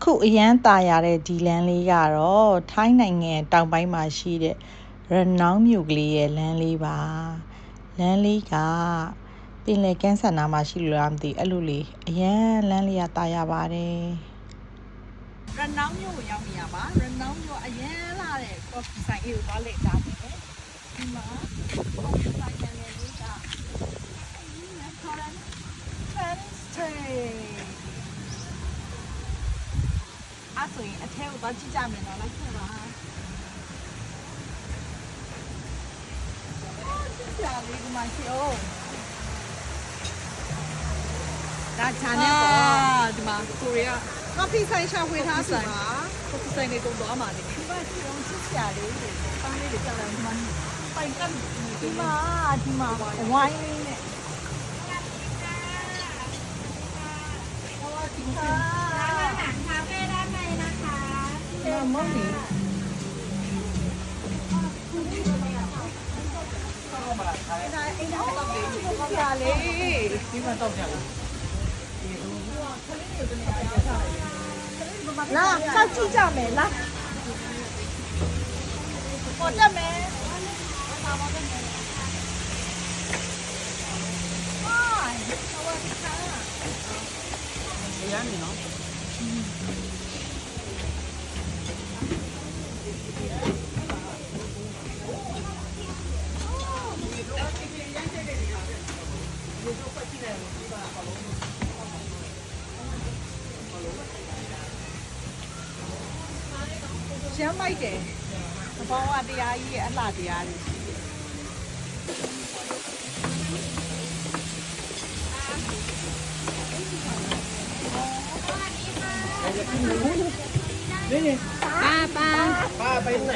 အခုအရန်ตายရတဲ့ဒီလမ်းလေးကတော့ထိုင်းနိုင်ငံတောင်ပိုင်းမှာရှိတဲ့ရနောင်းမြို့ကလေးရဲ့လမ်းလေးပါလမ်းလေးကပင်လယ်ကမ်းစပ်နားမှာရှိလို့လားမသိဘူးအဲ့လိုလေးအရန်လမ်းလေးကตายရပါတယ် ရနောင်းမြို့ကိုရောက်နေရပါရနောင်းမြို့အရင်လာတဲ့ coffee ဆိုင်အေးကိုသွားလေ့ကြတယ် သွားကြည့်ကြမယ်နော်လိုက်ခဲ့ပါအော်ကြည့်ကြလေးဒီမှာရှိအောင်ဒါချာနယ်ပေါ့ဒီမှာကိုရီးယား coffee ဆိုင်ရှာဖွေထားဆိုပါကိုယ်ဆိုင်နေကုန်သွားမှာလေဒီမှာကြည့်အောင်ချစ်စရာလေးတွေပန်းလေးတွေကြောက်တယ်ဒီမှာပိုင်ကပ်ဒီမှာဒီမှာဝိုင်းလေးနဲ့ဒီမှာ မမီရလေဒီမှာတော့ကြလားလာစောက်ကြည့်ကြမယ်လာ ပေါ်တက်မယ် ရှမ်းမိုက်တယ်အဘောင်းကတရားကြီးရဲ့အလှတရားတွေป้าป้า ป้าไปไหน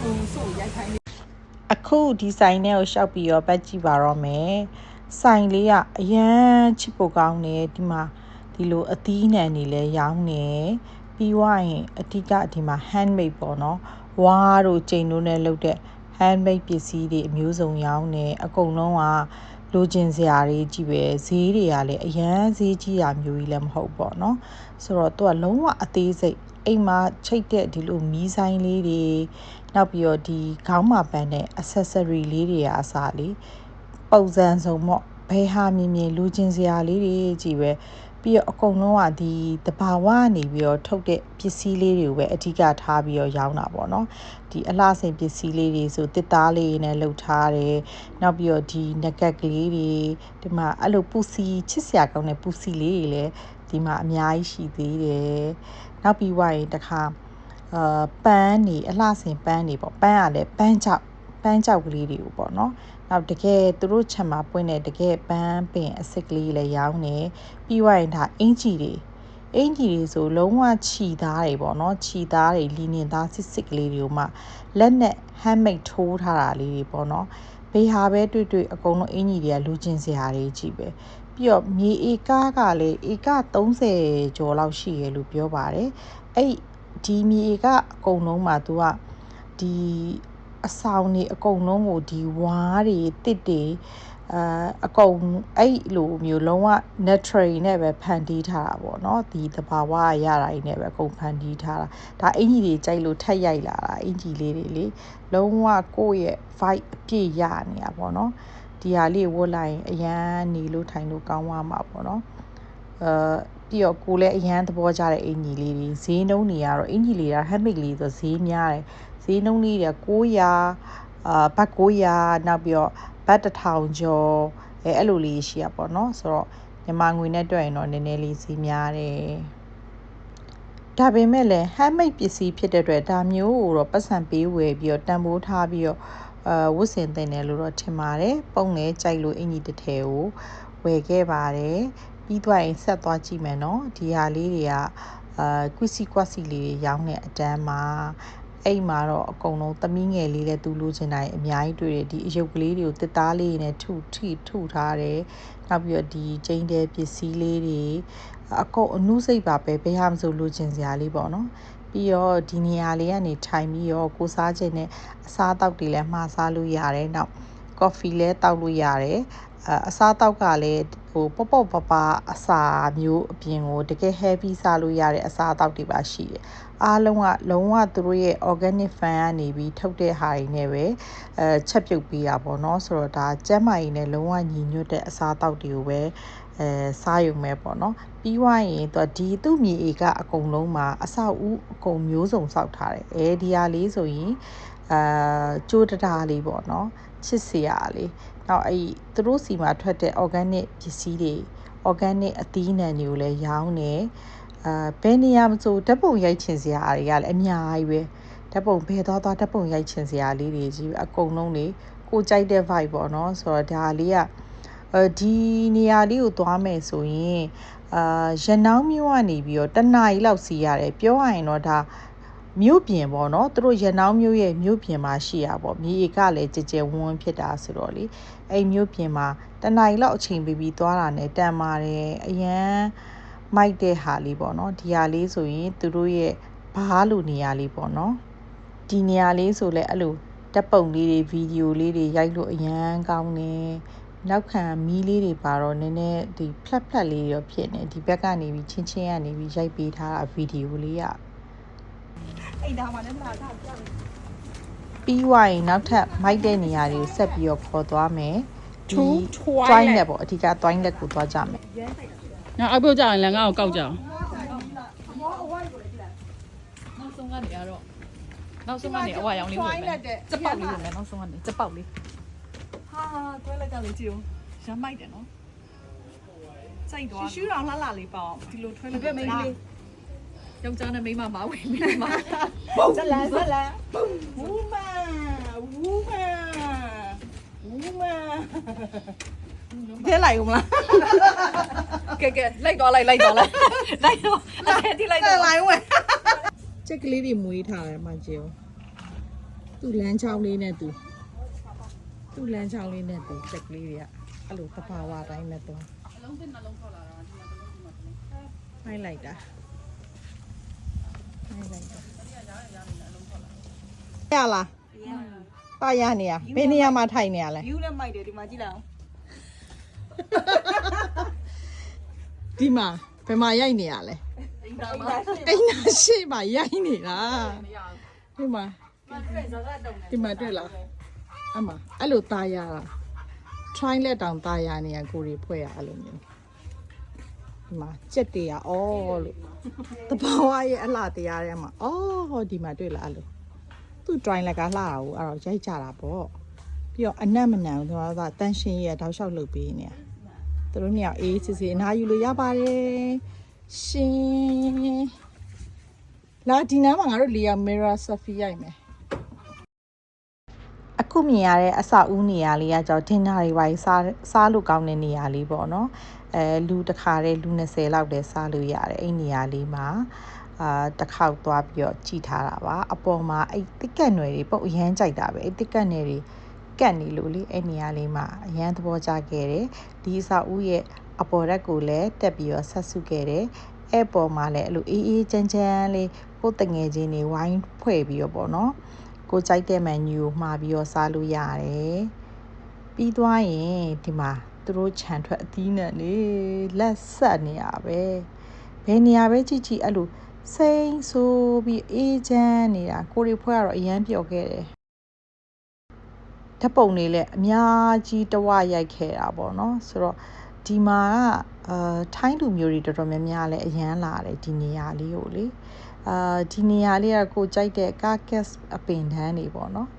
ဟိုဆိုရိုက်ခိုင်းနေ အခုဒီဆိုင်ထဲကိုရှောက်ပြီးတော့ပတ်ကြည့်ပါတော့မယ် ဆိုင်လေးကအရန်ချစ်ဖို့ကောင်းတယ်ဒီမှာဒီလိုအသီးနှံနေလဲရောင်းနေပြီးွားရင်အဓိကဒီမှာ handmade ပေါ့နော်ဝါးတို့ကျိန်တို့နဲ့လုပ်တဲ့ handmade ပစ္စည်းတွေအမျိုးစုံရောင်းနေအကုန်လုံးကလိုချင်စရာတွေကြီးပဲဈေးတွေကလည်းအရန်ဈေးကြီးတာမျိုးကြီးလည်းမဟုတ်ပေါ့နော်ဆိုတော့သူကလုံးဝအသေးစိတ်အိမ်မှာချိတ်တဲ့ဒီလိုမီးဆိုင်လေးတွေနောက်ပြီးတော့ဒီခေါင်းမှာပန်းတဲ့ accessory လေးတွေကအစားလေး ပုံစံစုံပေါ့ဘယ်ဟာမြင်မြင်လူချင်းစရာလေးတွေကြီးပဲပြီးတော့အကုန်လုံးကဒီတဘာဝကနေပြီးတော့ထုတ်တဲ့ပစ္စည်းလေးတွေကိုပဲအဓိကထားပြီးတော့ရောင်းတာပေါ့နော်ဒီအလှဆင်ပစ္စည်းလေးတွေဆိုတစ်သားလေးနဲ့လှုပ်ထားတယ်နောက်ပြီးတော့ဒီနကက်ကလေးတွေဒီမှာအဲ့လိုပူစီချစ်စရာကောင်းတဲ့ပူစီလေးတွေလည်းဒီမှာအများကြီးရှိသေးတယ်နောက်ပြီးွားရင်တခါအာပန်းနေအလှဆင်ပန်းနေပေါ့ပန်းကလည်းပန်းကြောက် ပန်းကြောက်ကလေးတွေကိုပေါ့နော်နောက်တကယ်သူတို့ချက်မှာပွင့်တဲ့တကယ်ပန်းပင်အစ်စ်ကလေးလည်းရောင်းနေပြီးွားရင်ဒါအင်ဂျီတွေအင်ဂျီတွေဆိုလုံးဝခြီသားတွေပေါ့နော်ခြီသားတွေလီနင်သားစစ်စစ်ကလေးတွေကိုမှလက်နဲ့ handmade ထိုးထားတာလေးတွေပေါ့နော်ဘေးဟာပဲတွေ့တွေ့အကုန်လုံးအင်ဂျီတွေကလူချင်းစရာတွေကြီးပဲပြီးတော့မြေဧကားကလည်းဧက30ကျော်လောက်ရှိရလို့ပြောပါတယ်အဲ့ဒီမြေကအကုန်လုံးမှာ तू ကဒီ အဆောင်တွေအကုန်လုံးကိုဒီဝါးတွေတစ်တွေအာအကုန်အဲ့လိုမျိုးလုံးဝ natural နဲ့ပဲဖန်တီးထားတာပေါ့နော်ဒီတဘာဝရတာကြီးနဲ့ပဲအကုန်ဖန်တီးထားတာဒါအင်ကြီးတွေကြိုက်လို့ထက်ရိုက်လာတာအင်ကြီးလေးတွေလေလုံးဝကိုယ့်ရဲ့ vibe အပြည့်ရနေတာပေါ့နော်ဒီဟာလေးဝတ်လိုက်ရင်အရန်နေလို့ထိုင်လို့ကောင်းသွားမှာပေါ့နော်အဲပြီးတော့ကိုလည်းအရန်သဘောကျတဲ့အင်ကြီးလေးတွေဈေးနှုန်းတွေကတော့အင်ကြီးလေးက handmade လေးဆိုဈေးများတယ် ဈေးနှုန်းလေးတွေက900အာဘတ်900နောက်ပြီးတော့ဘတ်1000ကျော်အဲအဲ့လိုလေးရှိရပါတော့ဆိုတော့မြန်မာငွေနဲ့တွက်ရင်တော့နည်းနည်းလေးဈေးများတယ်ဒါပေမဲ့လည်း handmade ပစ္စည်းဖြစ်တဲ့အတွက်ဒါမျိုးကိုတော့ပတ်စံပေးဝယ်ပြီးတော့တန်ဖိုးထားပြီးတော့အာဝတ်ဆင်သင့်တယ်လို့တော့ထင်ပါတယ်ပုံလဲကြိုက်လို့အင်ကြီးတစ်ထည်ကိုဝယ်ခဲ့ပါတယ်ပြီးသွားရင်ဆက်သွားကြည့်မယ်နော်ဒီဟာလေးတွေကအာကွီစီကွက်စီလေးတွေရောင်းတဲ့အတန်းမှာ အဲ့မှာတော့အကုန်လုံးသမီးငယ်လေးလည်းသူလိုချင်တိုင်းအများကြီးတွေ့တယ်ဒီအယုတ်ကလေးတွေကိုတစ်သားလေးနဲ့ထုထိထုထားတယ်နောက်ပြီးတော့ဒီကျင်းတဲ့ပစ္စည်းလေးတွေအကုန်အနုစိတ်ပါပဲဘယ်ဟာမဆိုလိုချင်စရာလေးပေါ့နော်ပြီးတော့ဒီနေရာလေးကနေထိုင်ပြီးတော့ကိုစားခြင်းနဲ့အစားအသောက်တွေလည်းမှားစားလို့ရတယ်နောက် coffee လဲတောက်လို့ရတယ် အအစားတောက်ကလည်းဟိုပေါ့ပေါ့ပပအစာမျိုးအပြင်ကိုတကယ် heavy စားလို့ရတဲ့အစားတောက်တွေပါရှိတယ်အားလုံးကလုံးဝသူတို့ရဲ့ organic fan ကနေပြီးထုတ်တဲ့ဟာတွေနဲ့ပဲအဲချက်ပြုတ်ပေးတာပေါ့နော်ဆိုတော့ဒါကျန်းမာရေးနဲ့လုံးဝညီညွတ်တဲ့အစားတောက်တွေကိုပဲအဲစားရုံပဲပေါ့နော်ပြီးွားရင်သူကဒီသူ့မြေဧကအကုန်လုံးမှာအဆောက်အဦအကုန်မျိုးစုံစောက်ထားတယ်အဲဒီဟာလေးဆိုရင်အာကျိုးတတားလေးပေါ့နော် ချစ်စရာလေးနောက်အဲ့သူတို့စီမှာထွက်တဲ့ organic ပစ္စည်းတွေ organic အသီးနှံတွေကိုလည်းရောင်းနေအာဘယ်နေရာမဆိုဓာတ်ပုံရိုက်ချင်စရာတွေကလည်းအများကြီးပဲဓာတ်ပုံဘယ်သွားသွားဓာတ်ပုံရိုက်ချင်စရာလေးတွေကြီးပဲအကုန်လုံးလေကိုကြိုက်တဲ့ vibe ပေါ့နော်ဆိုတော့ဒါလေးကအဲဒီနေရာလေးကိုသွားမယ်ဆိုရင်အာရနောင်းမြို့ကနေပြီးတော့တနားရီလောက်စီးရတယ်ပြောရရင်တော့ဒါ မြို့ပြင်ပေါ့နော်သူတို့ရနောင်းမြို့ရဲ့မြို့ပြင်မှာရှိရပေါ့မြေဧကလည်းကြည်ကြဲဝန်းဝန်းဖြစ်တာဆိုတော့လေအဲ့မြို့ပြင်မှာတနားရီလောက်အချိန်ပေးပြီးသွားတာနဲ့တန်ပါတယ်အရန်မိုက်တဲ့ဟာလေးပေါ့နော်ဒီဟာလေးဆိုရင်သူတို့ရဲ့ဘားလိုနေရာလေးပေါ့နော်ဒီနေရာလေးဆိုလဲအဲ့လိုတက်ပုံလေးတွေဗီဒီယိုလေးတွေရိုက်လို့အရန်ကောင်းနေနောက်ခံမီးလေးတွေပါတော့နည်းနည်းဒီဖလက်ဖလက်လေးရောဖြစ်နေဒီဘက်ကနေပြီးချင်းချင်းကနေပြီးရိုက်ပေးထားတာဗီဒီယိုလေးอ่ะ အိမ်သားမှာလည်းမလာတော့ကြောက်ပြီးွားရင်နောက်ထပ်မိုက်တဲ့နေရာတွေကိုဆက်ပြီးတော့ခေါ်သွားမယ်ဒီ twine လက်ပေါ့အဓိက twine လက်ကိုသွားကြမယ်။နောက်အောက်ပြုတ်ကြရင်လည်းငါ့ကိုကောက်ကြအောင်နောက်ဆုံးကနေကတော့နောက်ဆုံးကနေအဝါရောင်လေးဝင်မယ်စပောက်လေးဝင်မယ်နောက်ဆုံးကနေစပောက်လေးဟာတွဲလက်ကလေးကြည့်ဦးရမ်းမိုက်တယ်နော်စိတ်သွားရှူးတော်လှလှလေးပေါ့ဒီလိုထွဲလက်မိန်းလေး ယောက်ျားနဲ့မိန်းမမဝင်မိန်းမဇလန်ဇလန်ဝူမန်ဝူမန်ဝူမန်ထဲလိုက်ဦးမလားကဲကဲလိုက်တော့လိုက်လိုက်တော့လိုက်လိုက်တော့အဲ့ဒီလိုက်တော့လိုက်ဝင်ချက်ကလေးတွေမွေးထားတယ်မကြည့်အောင်သူ့လမ်းချောင်းလေးနဲ့သူသူ့လမ်းချောင်းလေးနဲ့သူချက်ကလေးတွေကအဲ့လိုသဘာဝတိုင်းနဲ့တော့အလုံးစင်းနှလုံးခေါ်လာတာဒီမှာတစ်လုံးဒီမှာတစ်လုံးဖိုင်းလိုက်တာဖိုင်းလိုက်တာ ရလားပါရနေရဘယ်နေရာမှာထိုင်နေရလဲ view နဲ့မိုက်တယ်ဒီမှာကြည့်လိုက်အောင် ဒီမှာဘယ်မှာရိုက်နေရလဲ အိမ်သားမှာ အိမ်နာရှိမှာရိုက်နေတာဒီမှာဒီမှာတွေ့လားအမအဲ့လိုตายရတာ try လက်တောင်ตายရနေရကိုရီဖွဲ့ရအဲ့လိုမျိုး ဒီမှာကြက်တေးရဩလို့တဘာဝရဲ့အလှတရားထဲမှာဩဟောဒီမှာတွေ့လားအဲ့လိုသူ try လက်ကလှတာကိုအဲ့တော့ရိုက်ကြတာပေါ့ပြီးတော့အနက်မနန်သူကတန်ရှင်ရဲ့တောက်လျှောက်လုပ်ပေးနေတာသူတို့နှစ်ယောက်အေးစစ်စစ်အနားယူလို့ရပါတယ်ရှင်လာဒီနားမှာငါတို့လေးယောက် mirror selfie ရိုက်မယ် အခုမြင်ရတဲ့အဆောက်အဦနေရာလေးကကြောင့်ဒင်နာတွေပါစားစားလို့ကောင်းတဲ့နေရာလေးပေါ့နော်အဲလူတစ်ခါတည်းလူ20လောက်တည်းစားလို့ရတယ်အဲ့နေရာလေးမှာအာတစ်ခေါက်သွားပြီးတော့ကြည်ထားတာပါအပေါ်မှာအဲ့တစ်ကက်နယ်တွေပုတ်အရန်ကြိုက်တာပဲအဲ့တစ်ကက်နယ်တွေကတ်နေလို့လေအဲ့နေရာလေးမှာအရန်သဘောကျခဲ့တယ်ဒီအဆောက်အဦရဲ့အပေါ်ရက်ကိုလည်းတက်ပြီးတော့ဆက်စုခဲ့တယ်အဲ့ပေါ်မှာလည်းအဲ့လိုအေးအေးချမ်းချမ်းလေးကိုယ်တငယ်ချင်းတွေဝိုင်းဖွဲ့ပြီးတော့ပေါ့နော် ကိုကြိုက်တဲ့မန်နူကိုမှာပြီးတော့စားလို့ရတယ်။ပြီးသွားရင်ဒီမှာသူတို့ခြံထွက်အသီးနဲ့လေလက်ဆက်နေရပဲ။ဘယ်နေရာပဲကြည့်ကြည့်အဲ့လိုစိမ့်ဆိုးပြီးအေးချမ်းနေတာကိုရီဖွဲ့ကတော့အရန်ပျော်ခဲ့တယ်။ဓာတ်ပုံတွေလည်းအများကြီးတဝရိုက်ခဲ့တာပေါ့နော်။ဆိုတော့ဒီမှာကအာထိုင်းလူမျိုးတွေတော်တော်များများလည်းအရန်လာတယ်ဒီနေရာလေးကိုလေ။ အာဒီနေရာလေးကကိုကြိုက်တဲ့ carcass အပင်တန်းတွေပေါ့နော်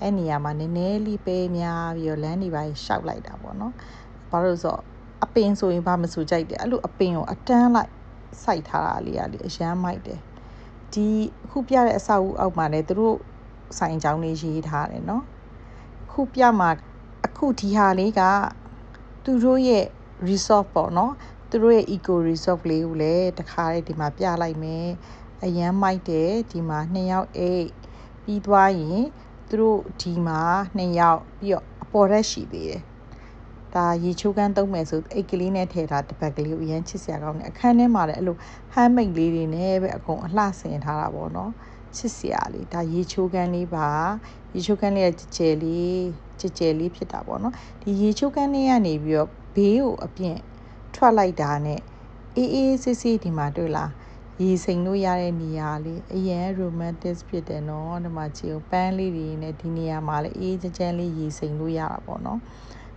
အဲ့နေရာမှာနည်းနည်းလေးပဲများပြီးတော့လမ်းတွေပါရှောက်လိုက်တာပေါ့နော်ဘာလို့လဲဆိုတော့အပင်ဆိုရင်ဘာမဆိုကြိုက်တယ်အဲ့လိုအပင်ကိုအတန်းလိုက်စိုက်ထားတာလေးကလေအရမ်းမိုက်တယ်ဒီအခုပြတဲ့အဆောက်အဦအောက်မှာလည်းသူတို့ဆိုင်ကြောင်းလေးရေးထားတယ်နော်အခုပြမှာအခုဒီဟာလေးကသူတို့ရဲ့ resort ပေါ့နော်သူတို့ရဲ့ eco resort လေးကိုလည်းတခါလေးဒီမှာပြလိုက်မယ် အရန်မိုက်တယ်ဒီမှာနှစ်ယောက်အိတ်ပြီးသွားရင်သူတို့ဒီမှာနှစ်ယောက်ပြီးတော့အပေါ်ရက်ရှိသေးတယ်ဒါရေချိုးကန်းသုံးမယ်ဆိုအိတ်ကလေးနဲ့ထည့်ထားတစ်ပတ်ကလေးကိုအရန်ချစ်စရာကောင်းတယ်အခန်းထဲမှာလည်းအဲ့လို handmade လေးတွေနဲ့ပဲအကုန်အလှဆင်ထားတာပေါ့နော်ချစ်စရာလေးဒါရေချိုးကန်းလေးပါရေချိုးကန်းလေးကကြဲလေးကြဲကြဲလေးဖြစ်တာပေါ့နော်ဒီရေချိုးကန်းလေးကနေပြီးတော့ဘေးကိုအပြင့်ထွက်လိုက်တာနဲ့အေးအေးဆေးဆေးဒီမှာတွေ့လား ရေစိမ်လို့ရတဲ့နေရာလေးအရင် romantic ဖြစ်တယ်နော်ဒီမှာကြည့်အောင်ပန်းလေးတွေနဲ့ဒီနေရာမှာလည်းအေးချမ်းချမ်းလေးရေစိမ်လို့ရတာပေါ့နော်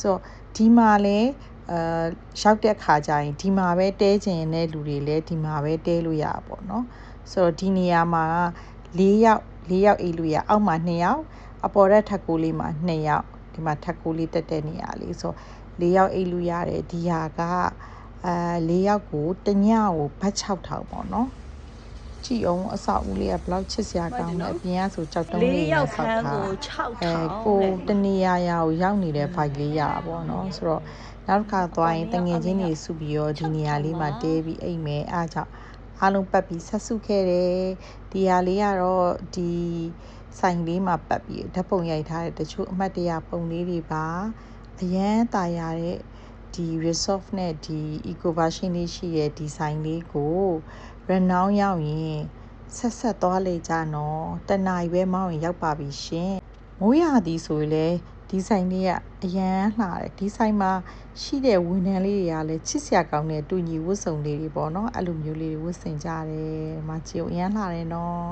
ဆိုတော့ဒီမှာလည်းအာရောက်တဲ့ခါကျရင်ဒီမှာပဲတဲကျင်တဲ့လူတွေလည်းဒီမှာပဲတဲလို့ရတာပေါ့နော်ဆိုတော့ဒီနေရာမှာ၄ယောက်၄ယောက်အိတ်လို့ရအောက်မှာ2ယောက်အပေါ်ရက်ထပ်ကိုလေးမှာ2ယောက်ဒီမှာထပ်ကိုလေးတက်တဲ့နေရာလေးဆို၄ယောက်အိတ်လို့ရတယ်ဒီဟာက အာ၄ယောက်ကိုတညကိုဘတ်6000ပေါ့နော်ကြည့်အောင်အဆောက်အဦလေးကဘယ်လောက်ချစ်စရာကောင်းလဲအပြင်ကဆိုကြောက်တုံးလေးနဲ့ဆောက်ထားအဲကိုတနေရာရာကိုရောက်နေတဲ့ fight လေးရတာပေါ့နော်ဆိုတော့နောက်တစ်ခါသွားရင်တငယ်ချင်းတွေစုပြီးတော့ဒီနေရာလေးမှာတဲပြီးအိမ်မယ်အားကြောင့်အားလုံးပတ်ပြီးဆက်စုခဲ့တယ်ဒီဟာလေးကတော့ဒီဆိုင်လေးမှာပတ်ပြီးဓာတ်ပုံရိုက်ထားတဲ့တချို့အမှတ်တရပုံလေးတွေပါအရန်ตายရတဲ့ ဒီ resolve နဲ့ဒီ eco version လေးရှိရဲ့ဒီဆိုင်လေးကို renown ရောက်ရင်ဆက်ဆက်သွားလေကြနော်တနအီပဲမောင်းရင်ရောက်ပါပြီရှင်မိုးရသည်ဆိုရင်လေဒီဆိုင်လေးကအရန်လှတယ်ဒီဆိုင်မှာရှိတဲ့ဝန်ထမ်းလေးတွေကလည်းချစ်စရာကောင်းတဲ့တူညီဝတ်စုံလေးတွေပေါ့နော်အဲ့လိုမျိုးလေးတွေဝတ်ဆင်ကြတယ်ဒီမှာကြည့်အောင်အရန်လှတယ်နော်